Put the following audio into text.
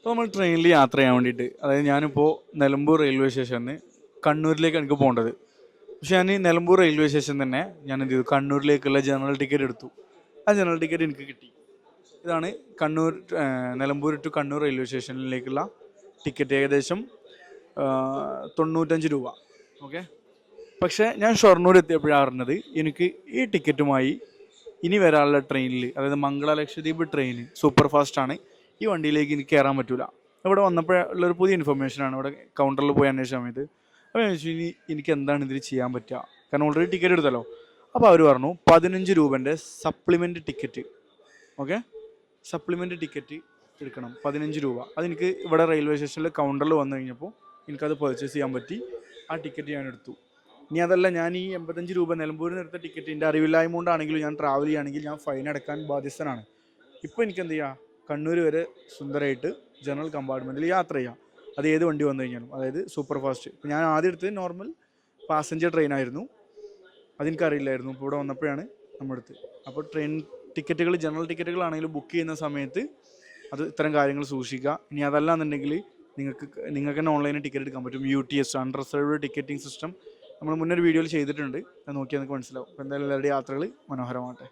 അപ്പോൾ നമ്മൾ ട്രെയിനിൽ യാത്ര ചെയ്യാൻ വേണ്ടിയിട്ട് അതായത് ഞാനിപ്പോൾ നിലമ്പൂർ റെയിൽവേ സ്റ്റേഷനിൽ കണ്ണൂരിലേക്ക് എനിക്ക് പോകേണ്ടത്. പക്ഷെ ഞാൻ ഈ നിലമ്പൂർ റെയിൽവേ സ്റ്റേഷൻ തന്നെ ഞാൻ എന്ത് ചെയ്തു? കണ്ണൂരിലേക്കുള്ള ജനറൽ ടിക്കറ്റ് എടുത്തു. ആ ജനറൽ ടിക്കറ്റ് എനിക്ക് കിട്ടി. ഇതാണ് കണ്ണൂർ നിലമ്പൂർ ടു കണ്ണൂർ റെയിൽവേ സ്റ്റേഷനിലേക്കുള്ള ടിക്കറ്റ് ഏകദേശം തൊണ്ണൂറ്റഞ്ച് രൂപ. ഓക്കെ പക്ഷേ ഞാൻ ഷൊർണൂർ എത്തിയപ്പോഴാണ് അറിഞ്ഞത് എനിക്ക് ഈ ടിക്കറ്റുമായി ഇനി വരാനുള്ള ട്രെയിനിൽ അതായത് Mangala Lakshadweep train super fast ആണ്. ഈ വണ്ടിയിലേക്ക് എനിക്ക് കയറാൻ പറ്റൂല. ഇവിടെ വന്നപ്പോഴുള്ളൊരു പുതിയ ഇൻഫർമേഷനാണ് ഇവിടെ കൗണ്ടറിൽ പോയി അന്വേഷിച്ച സമയത്ത്. അപ്പോൾ ചോദിച്ചു ഇനി എനിക്ക് എന്താണ് ഇതിൽ ചെയ്യാൻ പറ്റുക കാരണം ഓൾറെഡി ടിക്കറ്റ് എടുത്തല്ലോ. അപ്പോൾ അവർ പറഞ്ഞു പതിനഞ്ച് രൂപന്റെ supplement ticket okay supplement ticket എടുക്കണം. പതിനഞ്ച് രൂപ. അതെനിക്ക് ഇവിടെ റെയിൽവേ സ്റ്റേഷനിൽ കൗണ്ടറിൽ വന്നു കഴിഞ്ഞപ്പോൾ എനിക്കത് പർച്ചേസ് ചെയ്യാൻ പറ്റി. ആ ടിക്കറ്റ് ഞാൻ എടുത്തു. ഇനി അതല്ല ഞാൻ ഈ എൺപത്തഞ്ച് രൂപ നിലമ്പൂരിൽ എടുത്ത ടിക്കറ്റ് എന്റെ അറിവില്ലായ്മ കൊണ്ടാണെങ്കിലും ഞാൻ ട്രാവൽ ചെയ്യുകയാണെങ്കിൽ ഞാൻ ഫൈൻ അടക്കാൻ ബാധ്യസ്ഥനാണ്. ഇപ്പോൾ എനിക്ക് എന്ത് ചെയ്യാം? കണ്ണൂർ വരെ സുന്ദരമായിട്ട് ജനറൽ കമ്പാർട്ട്മെന്റിൽ യാത്ര ചെയ്യാം. അത് ഏത് വണ്ടി വന്നു കഴിഞ്ഞാലും. അതായത് സൂപ്പർ ഫാസ്റ്റ് ഞാൻ ആദ്യം എടുത്തത് നോർമൽ പാസഞ്ചർ ട്രെയിനായിരുന്നു അതെനിക്കറിയില്ലായിരുന്നു. ഇപ്പോൾ ഇവിടെ വന്നപ്പോഴാണ് നമ്മുടെ അടുത്ത്. അപ്പോൾ ട്രെയിൻ ടിക്കറ്റുകൾ ജനറൽ ടിക്കറ്റുകളാണെങ്കിലും ബുക്ക് ചെയ്യുന്ന സമയത്ത് അത് ഇത്തരം കാര്യങ്ങൾ സൂക്ഷിക്കുക. ഇനി അതല്ല എന്നുണ്ടെങ്കിൽ നിങ്ങൾക്ക് നിങ്ങൾക്ക് തന്നെ ഓൺലൈനിൽ ടിക്കറ്റ് എടുക്കാൻ പറ്റും. U T S unreserved ticketing system നമ്മൾ മുന്നൊരു വീഡിയോയിൽ ചെയ്തിട്ടുണ്ട്. അത് നോക്കിയാൽ നിങ്ങൾക്ക് മനസ്സിലാവും. അപ്പോൾ എന്തായാലും എല്ലാവരുടെയും യാത്രകൾ മനോഹരമാകട്ടെ